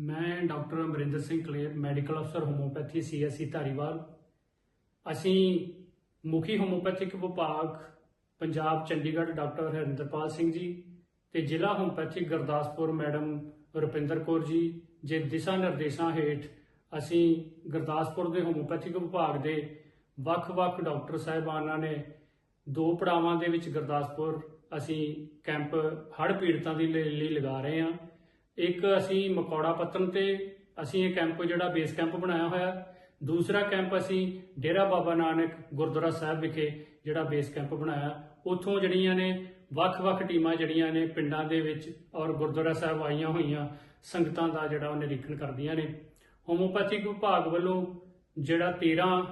ਮੈਂ doctor Amarinder Singh Kaler, medical ਅਫਸਰ homeopathy C S C Dhariwal. ਅਸੀਂ ਮੁਖੀ ਹੋਮੋਪੈਥਿਕ ਵਿਭਾਗ, ਪੰਜਾਬ, ਚੰਡੀਗੜ੍ਹ ਡਾਕਟਰ ਹਰਿੰਦਰਪਾਲ ਸਿੰਘ ਜੀ ਤੇ ਜ਼ਿਲ੍ਹਾ ਹੋਮੋਪੈਥਿਕ ਗੁਰਦਾਸਪੁਰ ਮੈਡਮ ਰੁਪਿੰਦਰ ਕੌਰ ਜੀ, ਜੇ ਦਿਸ਼ਾ ਨਿਰਦੇਸ਼ਾਂ ਹੇਠ ਅਸੀਂ ਗੁਰਦਾਸਪੁਰ ਦੇ ਹੋਮੋਪੈਥਿਕ ਵਿਭਾਗ ਦੇ ਵੱਖ-ਵੱਖ ਡਾਕਟਰ ਸਾਹਿਬਾਨਾਂ ਨੇ ਦੋ ਪੜਾਵਾਂ ਦੇ ਵਿੱਚ ਗੁਰਦਾਸਪੁਰ ਅਸੀਂ ਕੈਂਪ ਹੜ੍ਹ ਪੀੜਤਾਂ ਦੀ ਲਈ ਲਈ ਲਗਾ ਰਹੇ ਹਾਂ। ਇੱਕ ਅਸੀਂ ਮਕੌੜਾ ਪੱਤਨ ਤੇ ਅਸੀਂ ਇਹ ਕੈਂਪ ਜਿਹੜਾ ਬੇਸ ਕੈਂਪ ਬਣਾਇਆ ਹੋਇਆ। ਦੂਸਰਾ ਕੈਂਪ ਅਸੀਂ ਡੇਰਾ ਬਾਬਾ ਨਾਨਕ ਗੁਰਦੁਆਰਾ ਸਾਹਿਬ ਵਿਖੇ ਜਿਹੜਾ ਬੇਸ ਕੈਂਪ ਬਣਾਇਆ। ਉੱਥੋਂ ਜਿਹੜੀਆਂ ਨੇ ਵੱਖ-ਵੱਖ ਟੀਮਾਂ ਜਿਹੜੀਆਂ ਨੇ ਪਿੰਡਾਂ ਦੇ ਵਿੱਚ ਔਰ ਗੁਰਦੁਆਰਾ ਸਾਹਿਬ ਆਈਆਂ ਹੋਈਆਂ ਸੰਗਤਾਂ ਦਾ ਜਿਹੜਾ ਉਹ ਨਿਰੀਖਣ ਕਰਦੀਆਂ ਨੇ। ਹੋਮੋਪੈਥਿਕ ਵਿਭਾਗ ਵੱਲੋਂ ਜਿਹੜਾ 13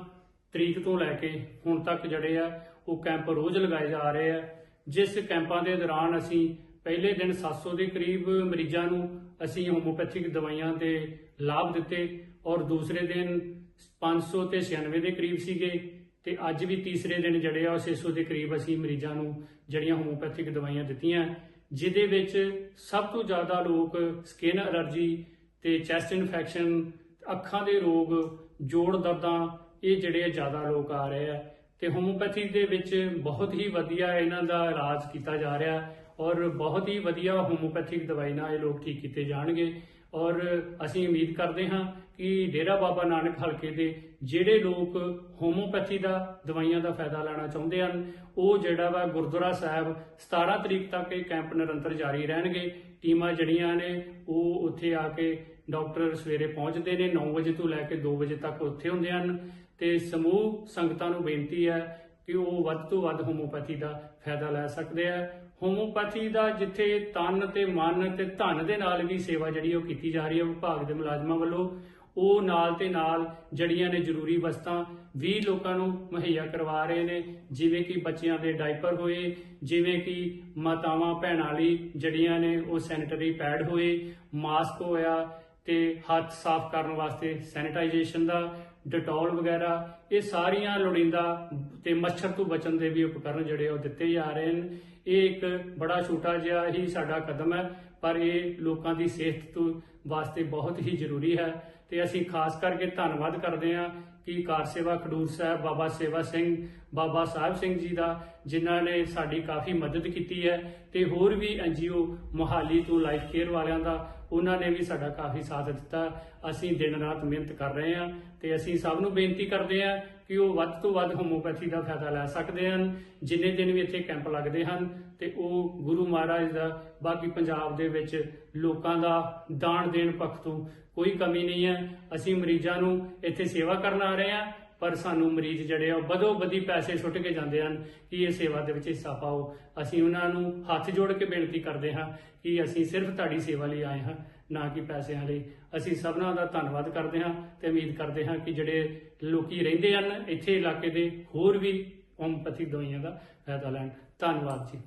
ਤਰੀਕ ਤੋਂ ਲੈ ਕੇ ਹੁਣ ਤੱਕ ਜਿਹੜੇ ਆ, ਉਹ ਕੈਂਪ ਰੋਜ਼ ਲਗਾਏ ਜਾ ਰਹੇ ਆ। ਜਿਸ ਕੈਂਪਾਂ ਦੇ ਦੌਰਾਨ ਅਸੀਂ ਪਹਿਲੇ ਦਿਨ 700 ਦੇ ਕਰੀਬ ਮਰੀਜ਼ਾਂ ਨੂੰ ਅਸੀਂ ਹੋਮੋਪੈਥਿਕ ਦਵਾਈਆਂ ਦੇ ਲਾਭ ਦਿੱਤੇ ਔਰ ਦੂਸਰੇ ਦਿਨ 500 ਤੇ 96 ਦੇ ਕਰੀਬ ਸੀਗੇ ਤੇ ਅੱਜ ਵੀ ਤੀਸਰੇ ਦਿਨ ਜਿਹੜੇ ਆ ਉਹ 600 ਦੇ ਕਰੀਬ ਅਸੀਂ ਮਰੀਜ਼ਾਂ ਨੂੰ ਜਿਹੜੀਆਂ ਹੋਮੋਪੈਥਿਕ ਦਵਾਈਆਂ ਦਿੱਤੀਆਂ, ਜਿਹਦੇ ਵਿੱਚ ਸਭ ਤੋਂ ਜ਼ਿਆਦਾ ਲੋਕ ਸਕਿਨ ਅਲਰਜੀ ਤੇ ਚੈਸਟ ਇਨਫੈਕਸ਼ਨ ਅੱਖਾਂ ਦੇ ਰੋਗ, ਜੋੜ ਦਰਦਾਂ, ਇਹ ਜਿਹੜੇ ਜ਼ਿਆਦਾ ਲੋਕ ਆ ਰਹੇ ਆ। ਤੇ ਹੋਮੋਪੈਥੀ ਦੇ ਵਿੱਚ ਬਹੁਤ ਹੀ ਵਧੀਆ ਇਹਨਾਂ ਦਾ ਇਲਾਜ ਕੀਤਾ ਜਾ ਰਿਹਾ। ਔਰ ਬਹੁਤ ਹੀ ਵਧੀਆ ਹੋਮੋਪੈਥਿਕ ਦਵਾਈ ਨਾਲ ਇਹ ਲੋਕ ਠੀਕ ਕੀਤੇ ਜਾਣਗੇ। ਔਰ ਅਸੀਂ ਉਮੀਦ ਕਰਦੇ ਹਾਂ ਕਿ ਡੇਰਾ ਬਾਬਾ ਨਾਨਕ ਹਲਕੇ ਦੇ ਜਿਹੜੇ ਲੋਕ ਹੋਮੋਪੈਥੀ ਦਾ ਦਵਾਈਆਂ ਦਾ ਫਾਇਦਾ ਲੈਣਾ ਚਾਹੁੰਦੇ ਹਨ, ਉਹ ਜਿਹੜਾ ਵਾ ਗੁਰਦੁਆਰਾ ਸਾਹਿਬ 17 ਤਰੀਕ ਤੱਕ ਇਹ ਕੈਂਪ ਨਿਰੰਤਰ ਜਾਰੀ ਰਹਿਣਗੇ। ਟੀਮਾਂ ਜਿਹੜੀਆਂ ਨੇ, ਉਹ ਉੱਥੇ ਆ ਕੇ ਡਾਕਟਰ ਸਵੇਰੇ ਪਹੁੰਚਦੇ ਨੇ 9 ਵਜੇ ਤੋਂ ਲੈ ਕੇ 2 ਵਜੇ ਤੱਕ ਉੱਥੇ ਹੁੰਦੇ ਹਨ। ਤੇ ਸਮੂਹ ਸੰਗਤਾਂ ਨੂੰ ਬੇਨਤੀ ਹੈ ਕਿ ਉਹ ਵੱਧ ਤੋਂ ਵੱਧ ਹੋਮੋਪੈਥੀ ਦਾ ਫਾਇਦਾ ਲੈ ਸਕਦੇ ਆ। ਹੋਮੋਪੈਥੀ ਦਾ ਜਿੱਥੇ ਤਨ ਤੇ ਮਨ ਤੇ ਧਨ ਦੇ ਨਾਲ ਵੀ ਸੇਵਾ ਜਿਹੜੀ ਉਹ ਕੀਤੀ ਜਾ ਰਹੀ ਹੈ ਵਿਭਾਗ ਦੇ ਮੁਲਾਜ਼ਮਾਂ ਵੱਲੋਂ, ਉਹ ਨਾਲ ਤੇ ਨਾਲ ਜੜੀਆਂ ਨੇ ਜ਼ਰੂਰੀ ਵਸਤਾਂ ਵੀ ਲੋਕਾਂ ਨੂੰ ਮੁਹੱਈਆ ਕਰਵਾ ਰਹੇ ਨੇ, ਜਿਵੇਂ ਕਿ ਬੱਚਿਆਂ ਦੇ ਡਾਈਪਰ ਹੋਏ, ਜਿਵੇਂ ਕਿ ਮਾਤਾਵਾਂ ਭੈਣਾਂ ਲਈ ਜੜੀਆਂ ਨੇ ਉਹ ਸੈਨੀਟਰੀ ਪੈਡ ਹੋਏ, ਮਾਸਕ ਹੋਇਆ ਤੇ ਹੱਥ ਸਾਫ਼ ਕਰਨ ਵਾਸਤੇ ਸੈਨੀਟਾਈਜੇਸ਼ਨ ਦਾ ਡਟੋਲ ਵਗੈਰਾ, ਇਹ ਸਾਰੀਆਂ ਲੋੜੀਂਦਾ ਤੇ ਮੱਛਰ ਤੋਂ ਬਚਣ ਦੇ ਵੀ ਉਪਕਰਨ ਜਿਹੜੇ ਉਹ ਦਿੱਤੇ ਜਾ ਰਹੇ ਨੇ ਇਹ ਇੱਕ ਬੜਾ ਛੋਟਾ ਜਿਹਾ ਹੀ ਸਾਡਾ ਕਦਮ ਹੈ, ਪਰ ਇਹ ਲੋਕਾਂ ਦੀ ਸਿਹਤ ਤੋਂ ਵਾਸਤੇ ਬਹੁਤ ਹੀ ਜ਼ਰੂਰੀ ਹੈ ਤੇ ਅਸੀਂ ਖਾਸ ਕਰਕੇ ਧੰਨਵਾਦ ਕਰਦੇ ਹਾਂ ਕਿ ਕਾਰ ਸੇਵਾ ਖਡੂਰ ਸਾਹਿਬ, ਬਾਬਾ ਸੇਵਾ ਸਿੰਘ, ਬਾਬਾ ਸਾਹਿਬ ਸਿੰਘ ਜੀ ਦਾ, ਜਿਨ੍ਹਾਂ ਨੇ ਸਾਡੀ ਕਾਫੀ ਮਦਦ ਕੀਤੀ ਹੈ ਤੇ ਹੋਰ ਵੀ ਐਨਜੀਓ ਮੋਹਾਲੀ ਤੋਂ ਲਾਈਫ ਕੇਅਰ ਵਾਲਿਆਂ ਦਾ, ਉਹਨਾਂ ਨੇ ਵੀ ਸਾਡਾ ਕਾਫੀ ਸਾਥ ਦਿੱਤਾ। ਅਸੀਂ ਦਿਨ ਰਾਤ ਮਿਹਨਤ ਕਰ ਰਹੇ ਹਾਂ ਤੇ ਅਸੀਂ ਅਸੀਂ ਸਭ ਨੂੰ ਬੇਨਤੀ ਕਰਦੇ ਹਾਂ ਕਿ ਉਹ ਵੱਧ ਤੋਂ ਵੱਧ ਹੋਮੋਪੈਥੀ ਦਾ ਫਾਇਦਾ ਲੈ ਸਕਦੇ ਹਨ, ਜਿੰਨੇ ਦਿਨ ਵੀ ਇੱਥੇ ਕੈਂਪ ਲੱਗਦੇ ਹਨ ਤੇ ਉਹ ਗੁਰੂ ਮਹਾਰਾਜ ਦਾ, ਬਾਕੀ ਪੰਜਾਬ ਦੇ ਵਿੱਚ ਲੋਕਾਂ ਦਾ ਦਾਨ ਦੇਣ ਪੱਖ ਤੋਂ ਕੋਈ ਕਮੀ ਨਹੀਂ ਹੈ। ਅਸੀਂ ਮਰੀਜ਼ਾਂ ਨੂੰ ਇੱਥੇ ਸੇਵਾ ਕਰਨ ਆ ਰਹੇ ਹਾਂ। ਪਰ ਸਾਨੂੰ ਮਰੀਜ਼ ਜਿਹੜੇ ਆ, ਉਹ ਬਦੋ ਬਦੀ ਪੈਸੇ ਸੁੱਟ ਕੇ ਜਾਂਦੇ ਹਨ ਕਿ ਇਹ ਸੇਵਾ ਦੇ ਵਿੱਚ ਹਿੱਸਾ ਪਾਓ। ਅਸੀਂ ਉਹਨਾਂ ਨੂੰ ਹੱਥ ਜੋੜ ਕੇ ਬੇਨਤੀ ਕਰਦੇ ਹਾਂ ਕਿ ਅਸੀਂ ਸਿਰਫ ਤੁਹਾਡੀ ਸੇਵਾ ਲਈ ਆਏ ਹਾਂ, ਨਾ ਕਿ ਪੈਸਿਆਂ ਲਈ। ਅਸੀਂ ਸਭਨਾਂ ਦਾ ਧੰਨਵਾਦ ਕਰਦੇ ਹਾਂ ਤੇ ਉਮੀਦ ਕਰਦੇ ਹਾਂ ਕਿ ਜਿਹੜੇ ਲੋਕੀ ਰਹਿੰਦੇ ਹਨ ਇੱਥੇ ਇਲਾਕੇ ਦੇ ਹੋਰ ਵੀ ਹੋਮਪੈਥਿਕ ਦਵਾਈਆਂ ਦਾ ਫਾਇਦਾ ਲੈਣ। ਧੰਨਵਾਦ ਜੀ।